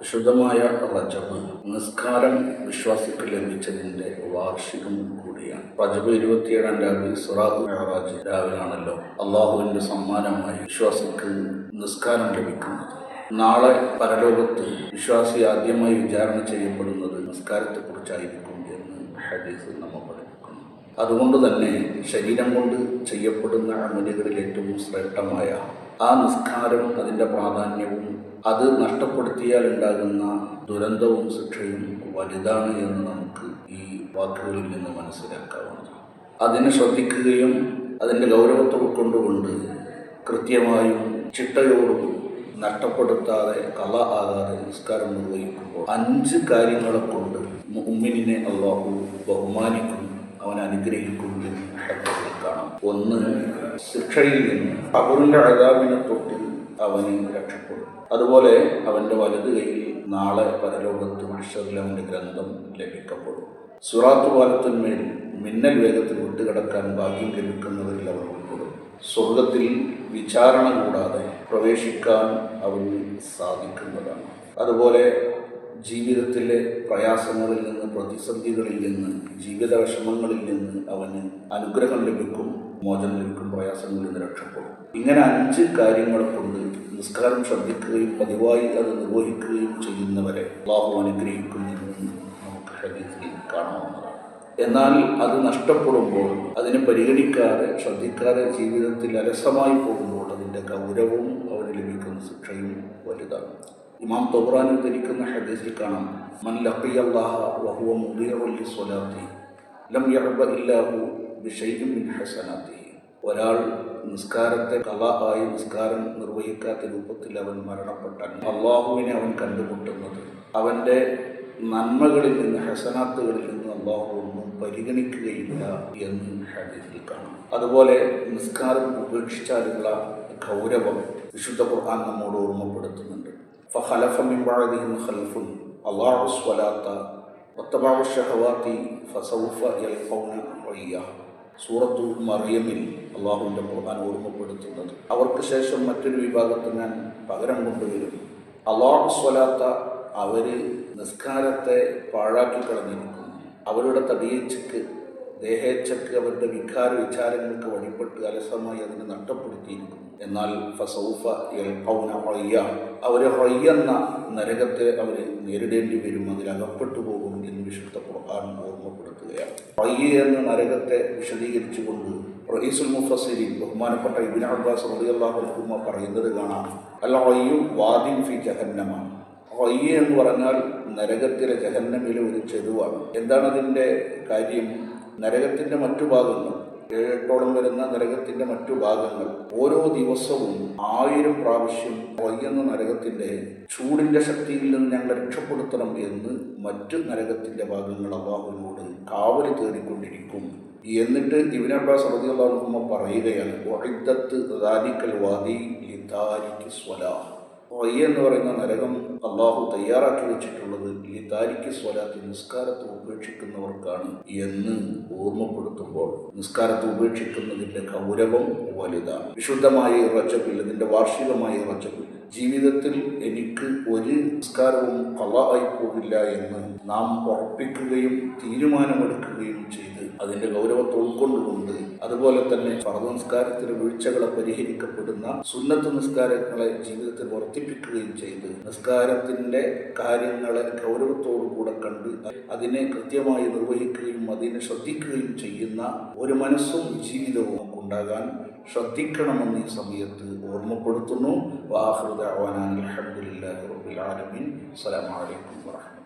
വിശുദ്ധമായ റജബ് നിസ്കാരം വിശ്വാസികൾ ലഭിച്ചതിന്റെ വാർഷികം കൂടിയാണ്. റജബ് ഇരുപത്തിയേഴാം രാവിലെ സുറാഖ് മെഹറാജ് രാവിലാണല്ലോ അള്ളാഹുവിന്റെ സമ്മാനമായി വിശ്വാസിക്ക് നിസ്കാരം ലഭിക്കുന്നത്. നാളെ പരലോകത്ത് വിശ്വാസി ആദ്യമായി വിചാരണ ചെയ്യപ്പെടുന്നത് നിസ്കാരത്തെക്കുറിച്ചായിരിക്കും എന്ന് ഹദീസ് നമ്മൾ പഠിപ്പിക്കുന്നു. അതുകൊണ്ട് തന്നെ ശരീരം കൊണ്ട് ചെയ്യപ്പെടുന്ന അമലുകളിൽ ഏറ്റവും ശ്രേഷ്ഠമായ ആ നിസ്കാരം അതിന്റെ പ്രാധാന്യവും അത് നഷ്ടപ്പെടുത്തിയാൽ ഉണ്ടാകുന്ന ദുരന്തവും ശിക്ഷയും വലുതാണ് എന്ന് നമുക്ക് ഈ വാക്കുകളിൽ നിന്ന് മനസ്സിലാക്കാവുന്നതാണ്. അതിനെ ശ്രദ്ധിക്കുകയും അതിന്റെ ഗൗരവത്തെ ഉൾക്കൊണ്ടുകൊണ്ട് കൃത്യമായും ചിട്ടയോടും നഷ്ടപ്പെടുത്താതെ കല ആകാതെ നിസ്കാരം നിർവഹിക്കുമ്പോൾ അഞ്ച് കാര്യങ്ങളെ കൊണ്ട് മുമ്മിനെ അള്ളാഹു ബഹുമാനിക്കും അവൻ അനുഗ്രഹിക്കുന്നു കാണാം. ഒന്ന് ശിക്ഷയിൽ നിന്ന് അവരുടെ അഴകാവിനെ തൊട്ടിൽ അവന് രക്ഷപ്പെടും. അതുപോലെ അവന്റെ വലത് കൈയിൽ നാളെ പരലോകത്ത് മനുഷ്യരിൽ അവന്റെ ഗ്രന്ഥം ലഭിക്കപ്പെടും. സുറാത്ത് പാലത്തിന്മേൽ മിന്നൽ വേഗത്തിൽ വിട്ടുകിടക്കാൻ ഭാഗ്യം ലഭിക്കുന്നവരിൽ അവർ ഉൾപ്പെടും. സ്വർഗത്തിൽ വിചാരണ കൂടാതെ പ്രവേശിക്കാൻ അവന് സാധിക്കുന്നതാണ്. അതുപോലെ ജീവിതത്തിലെ പ്രയാസങ്ങളിൽ നിന്ന് പ്രതിസന്ധികളിൽ നിന്ന് ജീവിത വിഷമങ്ങളിൽ നിന്ന് അവന് അനുഗ്രഹം ലഭിക്കും മോചനം ലഭിക്കും പ്രയാസങ്ങളിൽ നിന്ന് രക്ഷപ്പെടും. ഇങ്ങനെ അഞ്ച് കാര്യങ്ങൾ കൊണ്ട് നിസ്കാരം ശ്രദ്ധിക്കുകയും പതിവായി അത് നിർവഹിക്കുകയും ചെയ്യുന്നവരെ അള്ളാഹു അനുഗ്രഹിക്കുമെന്ന് നമുക്ക് ഹദീസിൽ കാണാവുന്നതാണ്. എന്നാൽ അത് നഷ്ടപ്പെടുമ്പോൾ അതിനെ പരിഗണിക്കാതെ ശ്രദ്ധിക്കാതെ ജീവിതത്തിൽ അലസമായി പോകുമ്പോൾ അതിന്റെ ഗൗരവവും അവന് ലഭിക്കുന്ന ശിക്ഷയും വലുതാണ്. ഇമാം തൊബ്രാൻ ഉദ്ധരിക്കുന്ന ഹദീസിൽ കാണാം മൻ ലം മിൻ ഹസനാത്തി ഒരാൾ നിസ്കാരത്തെ കല ആയി നിസ്കാരം നിർവഹിക്കാത്ത രൂപത്തിൽ അവൻ മരണപ്പെട്ടാൽ അള്ളാഹുവിനെ അവൻ കണ്ടുമുട്ടുന്നത്. അവന്റെ നന്മകളിൽ നിന്ന് ഹസനാത്തുകളിൽ നിന്ന് അള്ളാഹു ഒന്നും പരിഗണിക്കുകയില്ല എന്ന് ഹദീസിൽ കാണാം. അതുപോലെ നിസ്കാരം ഉപേക്ഷിച്ചാലുള്ള ഗൗരവം വിശുദ്ധ ഖുർആൻ നമ്മോട് ഓർമ്മപ്പെടുത്തുന്നുണ്ട്. فخلف من بعدهم خلف أضاعوا الصلاة واتبعوا الشهوات فسوف يلقون غيا സൂറത്തു മറിയമിൽ അള്ളാഹുവിൻ്റെ ഖുർആൻ ഓർമ്മപ്പെടുത്തുന്നത് അവർക്ക് ശേഷം മറ്റൊരു വിഭാഗത്തെ ഞാൻ പകരം കൊണ്ടുവരും അള്ളാഹു സ്വലാത്ത അവർ നിസ്കാരത്തെ പാഴാക്കി കളഞ്ഞിരിക്കുന്നു അവരുടെ തടിയേച്ചക്ക് ദേഹേച്ഛക്ക് അവരുടെ വികാര വിചാരങ്ങൾക്ക് വഴിപ്പെട്ട് അലസമായി അതിനെ നഷ്ടപ്പെടുത്തിയിരിക്കുന്നു എന്നാൽ ഫസൗഫ എൽപ്പൗന റയ്യ അവർ റയ്യെന്ന നരകത്തെ അവർ നേരിടേണ്ടി വരും. അതിൽ അകപ്പെട്ടു പോകും എന്ന് വിശുദ്ധ ഖുർആൻ ഓർമ്മപ്പെടുത്തുകയാണ്. റയ്യ എന്ന നരകത്തെ വിശദീകരിച്ചുകൊണ്ട് റഹീസുൽ മുഫസ്സിരി ബഹുമാനപ്പെട്ട ഇബിൻ അബ്ബാസ് റളിയല്ലാഹു അൻഹുമ പറയുന്നത് കാണാം. അൽ റയ്യു വാദിൻ ഫി ജഹന്നമാണ് റയ്യ എന്ന് പറഞ്ഞാൽ നരകത്തിലെ ജഹന്നമിലെ ഒരു ചെരുവാണ്. എന്താണ് അതിന്റെ കാര്യം? നരകത്തിന്റെ മറ്റു ഭാഗങ്ങൾ. ഏഴെട്ടോളം വരുന്ന നരകത്തിന്റെ മറ്റു ഭാഗങ്ങൾ. ഓരോ ദിവസവും ആയിരം പ്രാവശ്യം വയ്യുന്ന നരകത്തിന്റെ ചൂടിന്റെ ശക്തിയിൽ നിന്ന് ഞങ്ങൾ രക്ഷപ്പെടുത്തണം എന്ന് മറ്റ് നരകത്തിന്റെ ഭാഗങ്ങൾ അള്ളാഹുവിനോട് കാവൽ തേടിക്കൊണ്ടിരിക്കും. എന്നിട്ട് ഇബിൻ അബ്ബാസ് പറയുകയാണ് ഒഴിദത്ത് ദാലിക്കൽ വാദി ലിതാരിക്ക് സ്വലാഹ് റയ്യ എന്ന് പറയുന്ന നരകം അള്ളാഹു തയ്യാറാക്കി വെച്ചിട്ടുള്ളത് ഈ താരിക്ക് സ്വലാത്ത് നിസ്കാരത്തെ ഉപേക്ഷിക്കുന്നവർക്കാണ് എന്ന് ഓർമ്മപ്പെടുത്തുമ്പോൾ നിസ്കാരത്തെ ഉപേക്ഷിക്കുന്നതിന്റെ കൗരവം വലുതാണ്. വിശുദ്ധമായ റജബിൽ ഇതിന്റെ വാർഷികമായ റജബിൽ ജീവിതത്തിൽ എനിക്ക് ഒരു സംസ്കാരവും കല ആയി പോകില്ല എന്ന് നാം ഉറപ്പിക്കുകയും തീരുമാനമെടുക്കുകയും ചെയ്ത് അതിന്റെ ഗൗരവത്തെ ഉൾക്കൊണ്ടുകൊണ്ട് അതുപോലെ തന്നെ ഫർദ് നിസ്കാരത്തിലെ വീഴ്ചകളെ പരിഹരിക്കപ്പെടുന്ന സുന്നത്ത് നിസ്കാരങ്ങളെ ജീവിതത്തിൽ വർദ്ധിപ്പിക്കുകയും ചെയ്ത് നിസ്കാരത്തിന്റെ കാര്യങ്ങളെ ഗൗരവത്തോടുകൂടെ കണ്ട് അതിനെ കൃത്യമായി നിർവഹിക്കുകയും അതിനെ ശ്രദ്ധിക്കുകയും ചെയ്യുന്ന ഒരു മനസ്സും ജീവിതവും ഉണ്ടാകാൻ ശ്രദ്ധിക്കണമെന്ന് ഈ സമയത്ത് ഓർമ്മപ്പെടുത്തുന്നു. വാഹൃദ അലഹമുല്ലാ റബുൽ ആലമീൻ. അസ്സലാമു അലൈക്കും വറഹ്മത്തുള്ളാഹി